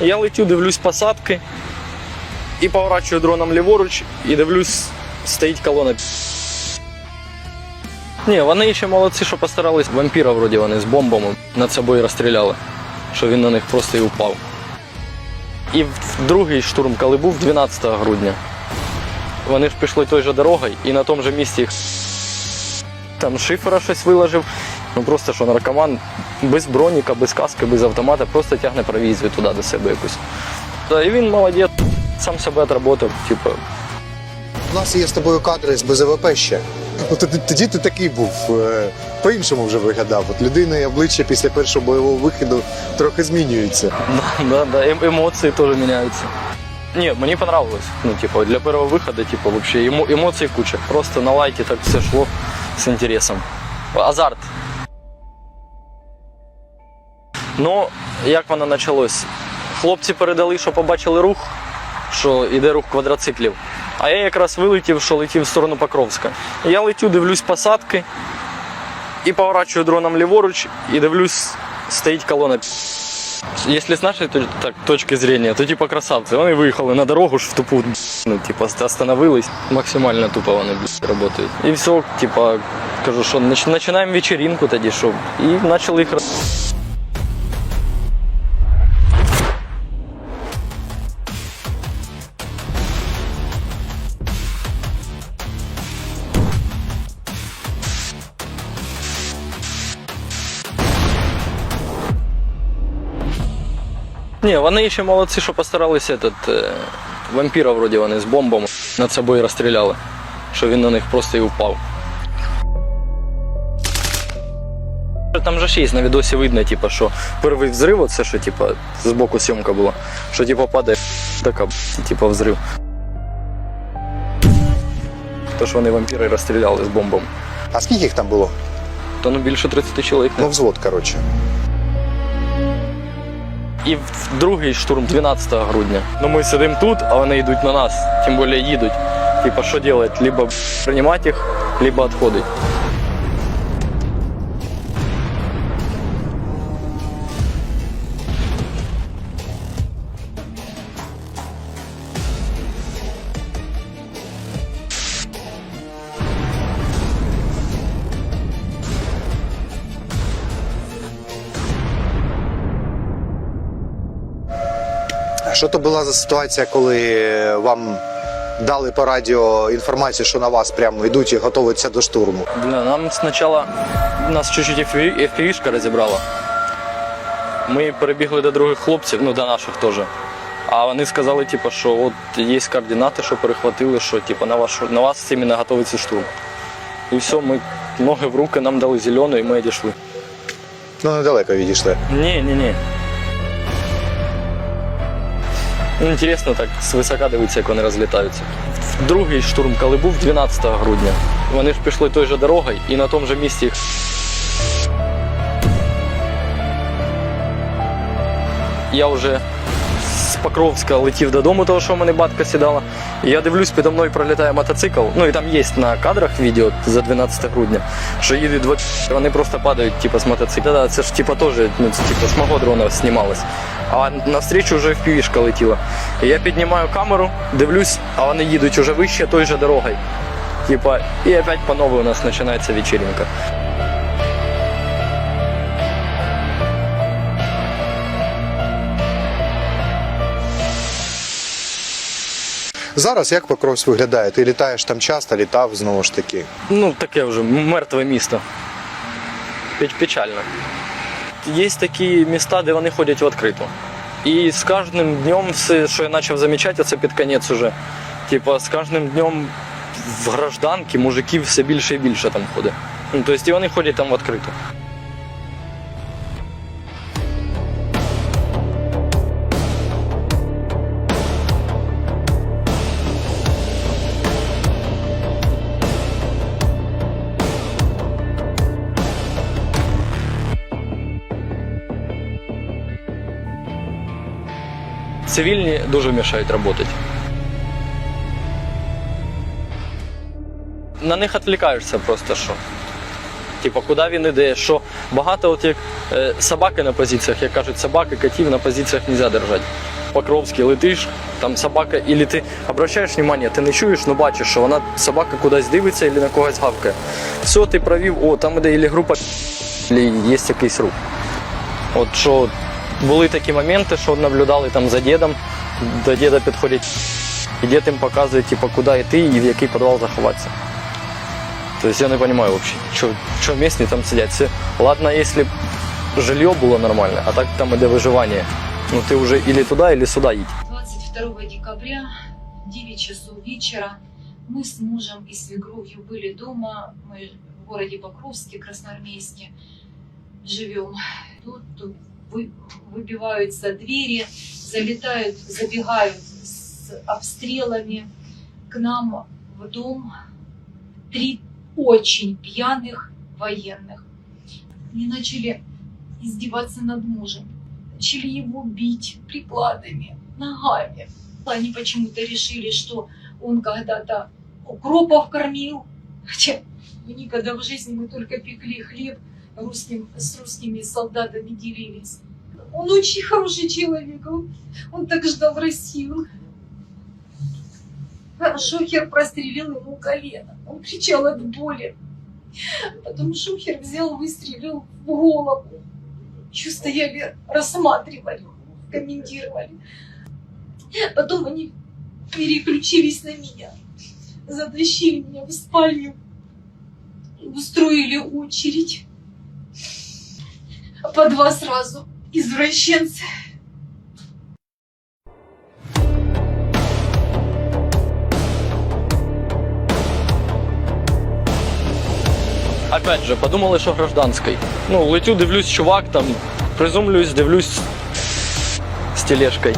Я летю, дивлюсь посадки і поворачую дроном ліворуч і дивлюсь, стоїть колона. Ні, вони ще молодці, що постарались. Вампіра вроді вони з бомбами над собою розстріляли, що він на них просто і упав. І в другий штурм, коли був 12 грудня, вони ж пішли той же дорогою і на тому же місці їх там шифера щось виложив. Ну просто що наркоман без броніка, без каски, без автомата, просто тягне провізію туди до себе якусь. Та, і він молодець, сам себе отработав, типу, У нас є з тобою кадри з БЗВП ще. Ну, тоді, тоді ти такий був, е, по-іншому вже виглядав. От людина і обличчя після першого бойового виходу трохи змінюється. Да, да, да, эм- эмоции тоже меняются. Не, мне понравилось. Ну, типа, для первого выхода, типа, вообще эмо- эмоций куча. Просто на лайте так все шло с интересом. Азарт. Ну, як воно почалось? Хлопці передали, що побачили рух, що йде рух квадроциклів. А я якраз вилетів, що летів в сторону Покровська. Я летю, дивлюсь посадки і поворачую дроном ліворуч і дивлюсь, стоїть колона Если с нашей так, точки зрения, то типа красавцы. Вони виїхали на дорогу ж в тупу, ну, типа, ост- остановились. Максимально тупо вони работают. І все, типа, кажу, що начинаем вечеринку тоді, що. І почали їх Ні, вони ще молодці, що постаралися этот, е, вампіра вроді вони з бомбами над собою розстріляли, що він на них просто і упав. Там же ж є на відосі видно, типу, що перший взрив, це що типу, з боку сьомка була, що типу падає така, типу, взрив. Тож вони вампіри розстріляли з бомбами. А скільки їх там було? То ну більше 30 чоловік. Ну, взвод, коротше. І в другий штурм 12 грудня. Ну ми сидимо тут, а вони йдуть на нас, тим більше їдуть. Типа, що робити? Либо приймати їх, либо відходити. Що то була за ситуація, коли вам дали по радіо інформацію, що на вас прямо йдуть і готуються до штурму? Бля, нам спочатку нас чуть-чуть FPV FPV-шка розібрала. Ми перебігли до других хлопців, ну до наших теж. А вони сказали, типу, що от є координати, що перехватили, що типу, на, ваш, на вас іменно готується штурм. І все, ми ноги в руки, нам дали зелену і ми одійшли. Ну, недалеко відійшли. Ні, ні, ні. Інтересно так з висока дивитися, як вони розлітаються. Другий штурм, коли був 12 грудня, вони ж пішли той же дорогою і на тому же місці. Я вже Покровська летів додому, того що в мене батька сідала. І я дивлюсь, підо мною пролітає мотоцикл. Ну і там є на кадрах відео за 12 грудня, що їдуть два вони просто падають, типу, з мотоцикла. Да, це ж типу теж, ну, типу, з мого дрона знімалось. А навстрічу вже впівішка летіла. І я піднімаю камеру, дивлюсь, а вони їдуть уже вище той же дорогою. Типа, і опять по новой у нас починається вечеринка. Зараз як Покровськ виглядає? Ти літаєш там часто, літав знову ж таки. Ну, таке вже мертве місто. Печально. Є такі міста, де вони ходять в відкриту. І з кожним днем все, що я почав замічати, це під кінець уже. Типа, з кожним днем в гражданки мужиків все більше і більше там ходить. Ну, тобто вони ходять там в відкриту. Цивільні дуже мішають працювати. На них відвлікаєшся просто що. Типу, куди він іде, що багато от як е, собаки на позиціях, як кажуть, собаки, котів на позиціях не можна держати. Покровський летиш, там собака, і ти обращаєш увагу, ти не чуєш, але бачиш, що вона собака кудись дивиться і на когось гавкає. Все, ти провів, о, там іде ілі група, ілі є якийсь рух. От що були такі моменти, що наблюдали там за дідом, до діда підходять, і дід їм показує, типу, куди йти і в який підвал заховатися. Тобто я не розумію взагалі, що, що місні там сидять. Це, ладно, якщо б жилье було нормальне, а так там іде виживання. Ну ти вже ілі туди, ілі сюди їдь. 22 декабря, 9 часов вечера, мы с мужем и свекровью были дома. Мы в городе Покровске, Красноармейске живем. Тут вы- выбиваются двери, залетают, забегают с обстрелами к нам в дом три очень пьяных военных. Они начали издеваться над мужем начали его бить прикладами, ногами. Они почему-то решили, что он когда-то укропов кормил, хотя никогда в жизни мы только пекли хлеб, русским, с русскими солдатами делились. Он очень хороший человек, он, он так ждал Россию. Шухер прострелил ему колено, он кричал от боли. Потом Шухер взял, выстрелил в голову. Еще стояли, рассматривали, комментировали. Потом они переключились на меня, затащили меня в спальню, устроили очередь. По два сразу. Извращенцы. Опять же, подумали, що гражданський. Ну, летю, дивлюсь, чувак там, призумлююсь, дивлюсь з тележкою.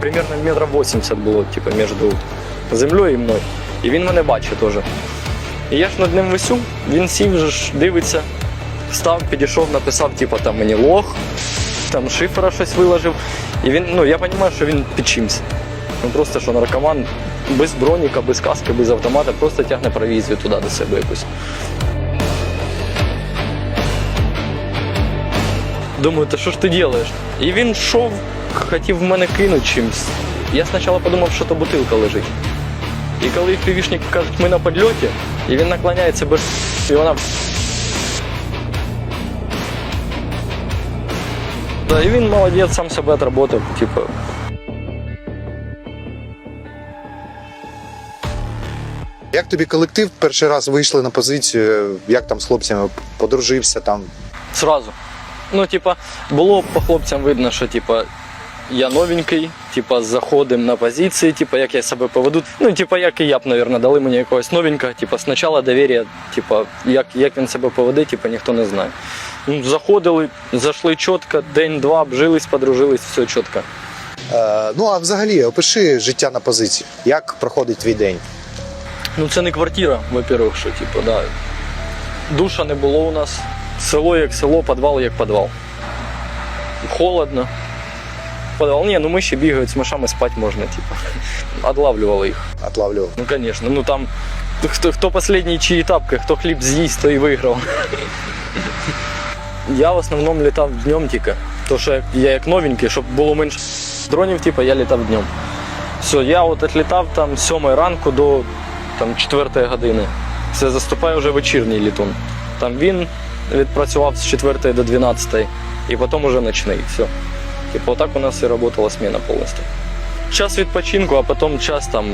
Примерно метрів 80 було, типу, між землею і мною. І він мене бачить теж. І я ж над ним висю, він сів, вже ж дивиться, встав, підійшов, написав, типу, там мені лох, там шифера щось виложив. І він, ну я розумію, що він під чимсь. Ну просто що наркоман без броніка, без каски, без автомата, просто тягне провізію туди до себе якусь. Думаю, та що ж ти робиш? І він йшов, хотів в мене кинути чимось. Я спочатку подумав, що то бутилка лежить. І коли півішники кажуть, ми на підльоті, і він наклоняється без і вона. Да, і він молодець, сам себе отработав, типу. Як тобі колектив перший раз вийшли на позицію? Як там з хлопцями подружився там? Сразу. Ну, типа, було по хлопцям видно, що типа. Я новенький, типа, заходимо на позиції, типа, як я себе поведу. Ну, типа, як і я б, мабуть, дали мені якогось новенького, типа, спочатку довір'я, типа, як, як він себе поведе, типа, ніхто не знає. Ну, заходили, зайшли чітко, день-два, обжились, подружились, все чітко. Е, ну а взагалі, опиши життя на позиції. Як проходить твій день? Ну, це не квартира, во-первых, що, типу, да. Душа не було у нас. Село як село, підвал як підвал. Холодно. Ні, ну миші бігають з мишами спати можна, типу. Отлавлювали їх. Отлавлював. Ну, звісно. Ну там хто, хто останній чиї тапки, хто хліб з'їсть, той і виграв. Я в основному літав днем тільки. То що я як новенький, щоб було менше дронів, типу, я літав днем. Все, я от відлітав там з 7 ранку до там, 4 години. Все, заступає вже вечірній літун. Там він відпрацював з 4 до 12 і потім уже ночний. Все. Типу, отак у нас і працювала зміна повністю. Час відпочинку, а потім час там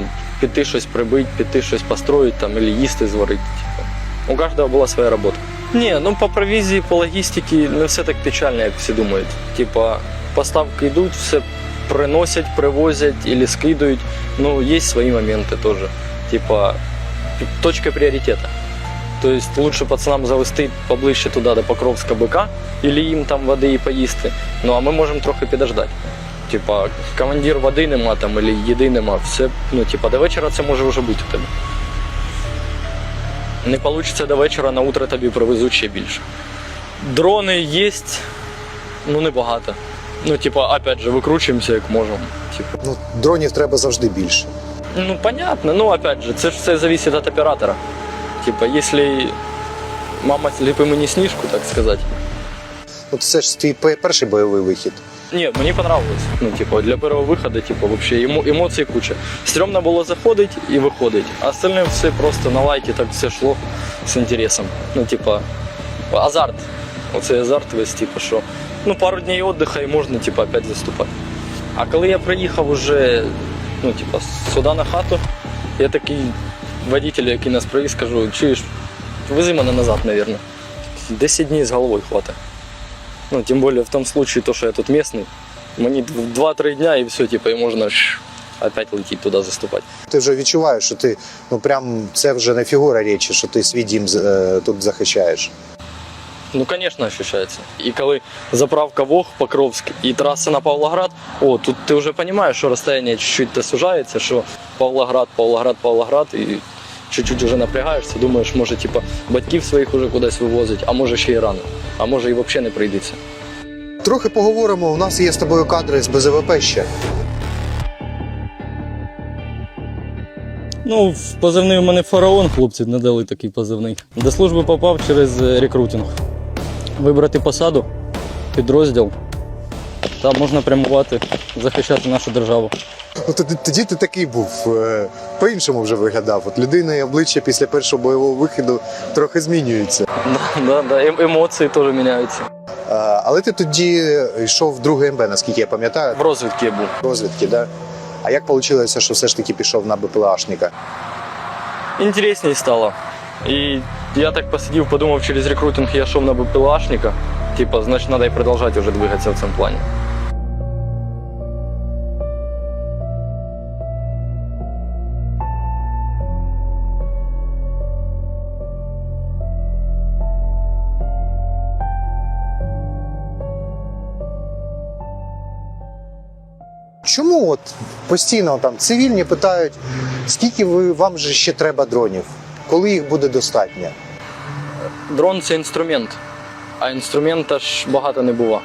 піти щось прибити, піти щось построїти там, або їсти зварити. Типу. У кожного була своя робота. Ні, ну по провізії, по логістиці не все так печально, як всі думають. Типа, поставки йдуть, все приносять, привозять або скидують. Ну, є свої моменти теж. Типа, точка пріоритету. Тобто лучше пацанам завести поближче туди до Покровська бика, або їм там води і поїсти. Ну а ми можемо трохи підождати. Типа, командир води нема там, або їди нема. Все, ну, типа, до вечора це може вже бути у тебе. Не вийде до вечора, на утро тобі привезуть ще більше. Дрони є, ну небагато. Ну, типа, опять же, викручуємося як можемо. Типа. Ну, дронів треба завжди більше. Ну, понятно, ну опять же, це ж все зависит от оператора. Типа, если мама слепым и не снижку, так сказать. От це ж твій перший бойовий вихід. Ні, мені понравилось. Ну, типа, для першого виходу, типа, вообще емо, емоцій куча. Стрьомно було заходити і виходити. А остальне все просто на лайки так все шло з інтересом. Ну, типа, азарт. Оцей азарт весь, типа, що ну, пару днів віддиха і можна, типа, опять заступати. А коли я приїхав уже, ну, типа, сюди на хату, я такий водителю, який нас привіз, кажу, чуєш, вези мене назад, наверное. 10 днів з головою хватить. Ну, тем более в том случае, то, что я тут местный, мне 2-3 дня и все, типа, и можно ш- опять лететь туда заступать. Ти вже відчуваєш, що ти ну прям це вже не фігура речі, що ти свій дім е, тут захищаєш. Ну, конечно, ощущается. И коли заправка Вог, Покровск и трасса на Павлоград, о, тут ты уже понимаешь, что расстояние чуть-чуть сужается, что Павлоград, Павлоград, Павлоград, и чуть-чуть уже напрягаешься, думаешь, може, типа, батьків своїх уже кудись вивозить, а може ще й рано, а може і взагалі не прийдеться. Трохи поговоримо. У нас є з тобою кадри з БЗВП ще. Ну, в позивний у мене фараон, хлопці надали такий позивний. До служби попав через е, рекрутинг. Вибрати посаду, підрозділ. Та можна прямувати, захищати нашу державу. Ну, тоді, тоді ти такий був, е, по-іншому вже виглядав. От людина і обличчя після першого бойового виходу трохи змінюється. Да, да, да. Ем- емоції теж міняються. Е, Але ти тоді йшов в друге МБ, наскільки я пам'ятаю, В розвідці я був. розвідки, да? А як вийшло, що все ж таки пішов на БПЛАшника? Інтересніше стало. І я так посидів, подумав, через рекрутинг я йшов на БПЛАшника. Типа, значить, треба і продовжувати вже двигатися в цьому плані. Чому от постійно там цивільні питають, скільки ви вам же ще треба дронів? Коли їх буде достатньо? Дрон це інструмент, а інструмента ж багато не бува.